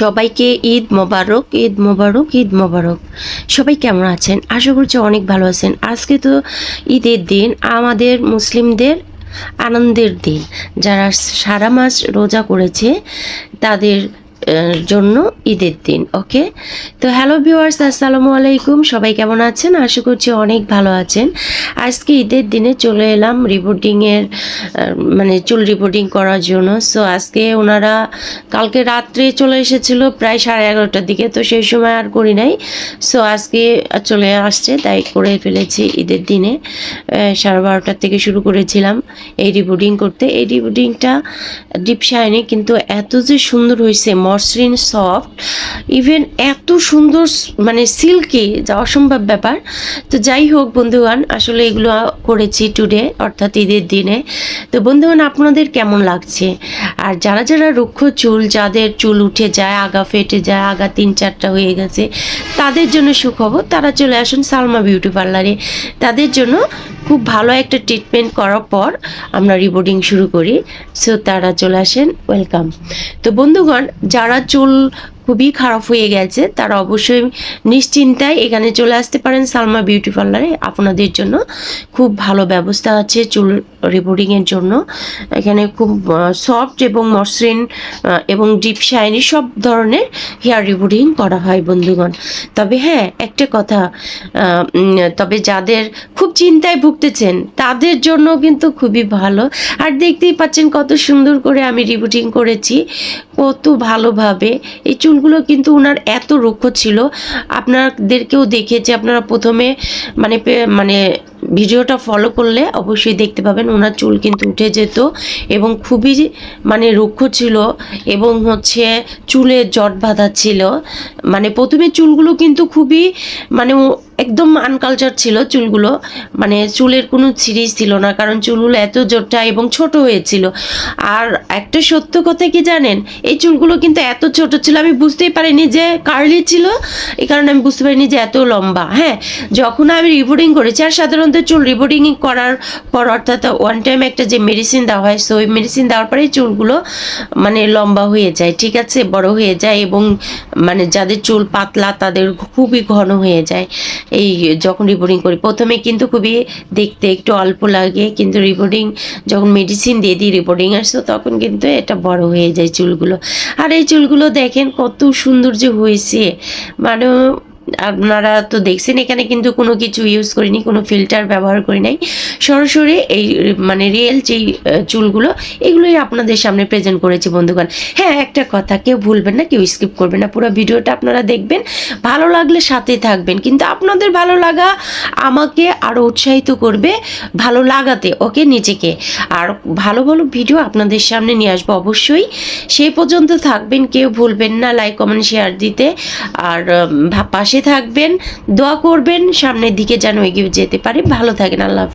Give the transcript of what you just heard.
সবাইকে ঈদ মোবারক ঈদ মোবারক ঈদ মোবারক। সবাই কেমন আছেন? আশা করছি অনেক ভালো আছেন। আজকে তো ঈদের দিন, আমাদের মুসলিমদের আনন্দের দিন। যারা সারা মাস রোজা করেছে, তাদের জন্য ঈদের দিন ওকে তো হ্যালো ভিউয়ার্স আসসালামু আলাইকুম। সবাই কেমন আছেন? আশা করছি অনেক ভালো আছেন। আজকে ঈদের দিনে চলে এলাম রিপোর্টিংয়ের মানে চুল রিপোর্টিং করার জন্য। সো আজকে ওনারা কালকে রাত্রে চলে এসেছিল প্রায় সাড়ে এগারোটার দিকে, তো সেই সময় আর করি নাই। সো আজকে চলে আসছে, তাই করে ফেলেছি ঈদের দিনে। সাড়ে বারোটার থেকে শুরু করেছিলাম এই রিপোর্টিং করতে। এই রিপোর্টিংটা ডিপ শাইনি কিন্তু এত যে সুন্দর হয়েছে মসৃণ সফট ইভেন এত সুন্দর মানে সিল্কি যা অসম্ভব ব্যাপার। তো যাই হোক বন্ধুগণ, আসলে এগুলো করেছি টুডে অর্থাৎ ঈদের দিনে। তো বন্ধুগণ, আপনাদের কেমন লাগছে? আর যারা যারা রুক্ষ চুল, যাদের চুল উঠে যায়, আগা ফেটে যায়, আগা তিন চারটা হয়ে গেছে, তাদের জন্য সুখবর, তারা চলে আসুন সালমা বিউটি পার্লারে। তাদের জন্য খুব ভালো একটা ট্রিটমেন্ট করার পর আমরা রিবোর্ডিং শুরু করি। সো তারা চলে আসেন ওয়েলকাম তো বন্ধুগণ, যারা চুল খুবই খারাপ হয়ে গেছে, তারা অবশ্যই নিশ্চিন্তায় এখানে চলে আসতে পারেন সালমা বিউটি পার্লারে। আপনাদের জন্য খুব ভালো ব্যবস্থা আছে চুল রিবোর্ডিংয়ের জন্য। এখানে খুব সফট এবং মসৃণ এবং ডিপ শাইনি সব ধরনের হেয়ার রিবোর্ডিং করা হয় বন্ধুগণ। তবে হ্যাঁ একটা কথা তবে যাদের খুব চিন্তায় ভুগতেছেন, তাদের জন্য কিন্তু খুবই ভালো। আর দেখতেই পাচ্ছেন কত সুন্দর করে আমি রিবোর্ডিং করেছি, কত ভালোভাবে। এই চুলগুলো কিন্তু ওনার এত রুক্ষ ছিল। আপনাদেরকেও দেখেছি, আপনারা প্রথমে মানে মানে ভিডিওটা ফলো করলে অবশ্যই দেখতে পাবেন। ওনার চুল কিন্তু উঠে যেত এবং খুবই মানে রুক্ষ ছিল এবং হচ্ছে চুলে জট বাঁধা ছিল। মানে প্রথমে চুলগুলো কিন্তু খুবই মানে একদম আনকালচার ছিল চুলগুলো। মানে চুলের কোনো সিরিজ ছিল না, কারণ চুলগুলো এত জোরটা এবং ছোট হয়েছিল। আর একটা সত্য কথা কি জানেন, এই চুলগুলো কিন্তু এত ছোট ছিল, আমি বুঝতেই পারিনি যে কার্লি ছিল, এই কারণে আমি বুঝতে পারিনি যে এত লম্বা। হ্যাঁ যখন আমি রিবোর্ডিং করেছি, আর সাধারণত চুল রিবোর্ডিং করার পর অর্থাৎ ওয়ান টাইম একটা যে মেডিসিন দেওয়া হয় সো ওই মেডিসিন দেওয়ার পরেই চুলগুলো মানে লম্বা হয়ে যায়, ঠিক আছে? বড় হয়ে যায় এবং মানে যাদের চুল পাতলা, তাদের খুবই ঘন হয়ে যায়। এই যখন রিবোর্ডিং করি, প্রথমে কিন্তু খুবই দেখতে একটু অল্প লাগে, কিন্তু রিবোর্ডিং যখন মেডিসিন দিয়ে দিই রিবোর্ডিং আসতো, তখন কিন্তু এটা বড় হয়ে যায় চুলগুলো। আর এই চুলগুলো দেখেন কত সুন্দর যে হয়েছে। মানে আপনারা তো দেখছেন, এখানে কিন্তু কোনো কিছু ইউজ করিনি, কোনো ফিল্টার ব্যবহার করি নাই। সরাসরি এই মানে রিয়েল যেই চুলগুলো, এগুলোই আপনাদের সামনে প্রেজেন্ট করেছি বন্ধুগণ। হ্যাঁ একটা কথা, কেউ ভুলবেন না, কেউ স্কিপ করবেন না, পুরো ভিডিওটা আপনারা দেখবেন। ভালো লাগলে সাথে থাকবেন, কিন্তু আপনাদের ভালো লাগা আমাকে আরও উৎসাহিত করবে ভালো লাগাতে, ওকে, নিজেকে। আর ভালো ভালো ভিডিও আপনাদের সামনে নিয়ে আসব অবশ্যই। সেই পর্যন্ত থাকবেন, কেউ ভুলবেন না লাইক কমেন্ট শেয়ার দিতে। আর পাশে থাকবেন দোয়া করবেন সামনের দিকে যেন এগিয়ে যেতে পারে ভালো থাকেন আল্লাহ।